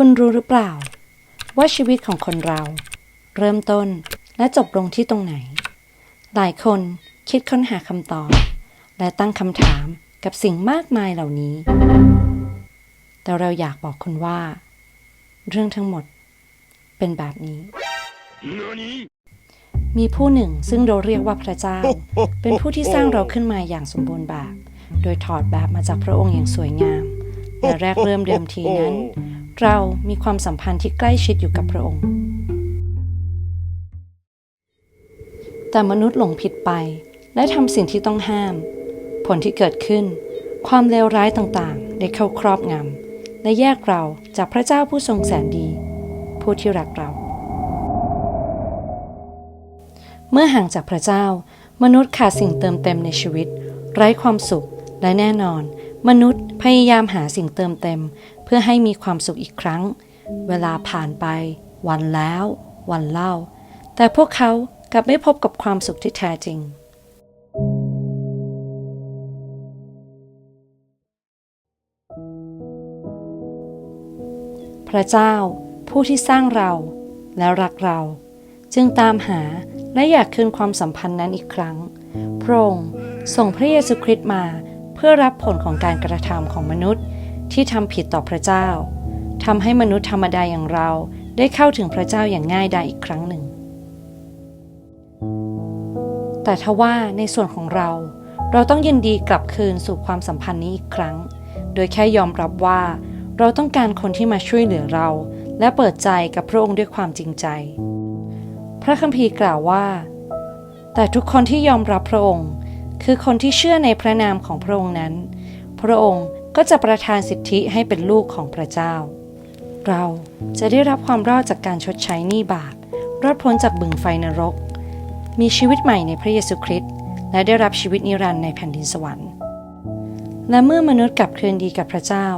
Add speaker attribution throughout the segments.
Speaker 1: คุณรู้หรือเปล่า ว่าชีวิตของคนเรา เริ่มต้นและจบลงที่ตรงไหน หลายคนคิดค้นหาคำตอบ และตั้งคำถามกับสิ่งมากมายเหล่านี้ แต่เราอยากบอกคุณว่า เรื่องทั้งหมดเป็นแบบนี้ มีผู้หนึ่งซึ่งเราเรียกว่าพระเจ้า เป็นผู้ที่สร้างเราขึ้นมาอย่างสมบูรณ์แบบ โดยถอดแบบมาจากพระองค์อย่างสวยงามและแรกเริ่มเดิมทีนั้น เรามีความสัมพันธ์ที่ใกล้ชิดอยู่กับพระองค์ แต่มนุษย์หลงผิดไป และทำสิ่งที่ต้องห้าม ผลที่เกิดขึ้น ความเลวร้ายต่างๆ ได้เข้าครอบงำและแยกเราจากพระเจ้าผู้ทรงแสนดี ผู้ที่รักเรา เมื่อห่างจากพระเจ้า มนุษย์ขาดสิ่งเติมเต็มในชีวิต ไร้ความสุขและแน่นอน มนุษย์พยายามหาสิ่งเติมเต็ม เพื่อให้มีความสุขอีกครั้ง เวลาผ่านไป วันแล้ว วันเล่า แต่พวกเขากลับไม่พบกับความสุขที่แท้จริง พระเจ้าผู้ที่สร้างเราและรักเรา จึงตามหาและอยากคืนความสัมพันธ์นั้นอีกครั้ง พระองค์ส่งพระเยซูคริสต์มา เพื่อรับผลของการกระทำของมนุษย์ที่ทำผิดต่อพระเจ้าทำให้มนุษย์ธรรมดาอย่างเราได้เข้าถึงพระเจ้าอย่างง่ายดายอีกครั้งหนึ่ง แต่ทว่าในส่วนของเรา เราต้องยินดีกลับคืนสู่ความสัมพันธ์นี้อีกครั้ง โดยแค่ยอมรับว่า เราต้องการคนที่มาช่วยเหลือเรา และเปิดใจกับพระองค์ด้วยความจริงใจ พระคัมภีร์กล่าวว่า แต่ทุกคนที่ยอมรับพระองค์ คือคนที่เชื่อในพระนามของพระองค์นั้น พระองค์ก็จะประทานสิทธิให้เป็นลูกของพระเจ้า เราจะได้รับความรอดจากการชดใช้หนี้บาปรอดพ้นจากบึงไฟนรก มีชีวิตใหม่ในพระเยซูคริสต์และได้รับชีวิตนิรันดร์ในแผ่นดินสวรรค์ และเมื่อมนุษย์กลับคืนดีกับพระเจ้า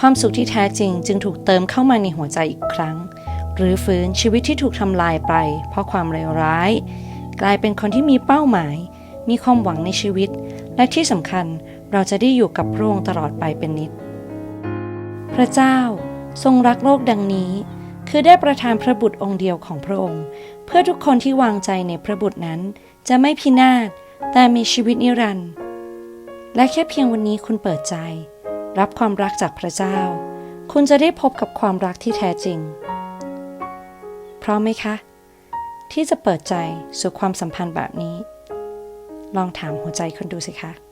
Speaker 1: ความสุขที่แท้จริงจึงถูกเติมเข้ามาในหัวใจอีกครั้ง หรือฟื้นชีวิตที่ถูกทำลายไป เพราะความเลวร้าย กลายเป็นคนที่มีเป้าหมาย มีความหวังในชีวิต และที่สำคัญเราจะได้อยู่กับพระองค์ตลอดไปเป็นนิจพระเจ้าทรงรักโลกดังนี้ คือได้ประทานพระบุตรองค์เดียวของพระองค์ เพื่อทุกคนที่วางใจในพระบุตรนั้น จะไม่พินาศแต่มีชีวิตนิรันดร์และแค่เพียงวันนี้คุณเปิดใจ รับความรักจากพระเจ้า คุณจะได้พบกับความรักที่แท้จริง พร้อมไหมคะ ที่จะเปิดใจสู่ความสัมพันธ์แบบนี้ ลองถามหัวใจคุณดูสิคะ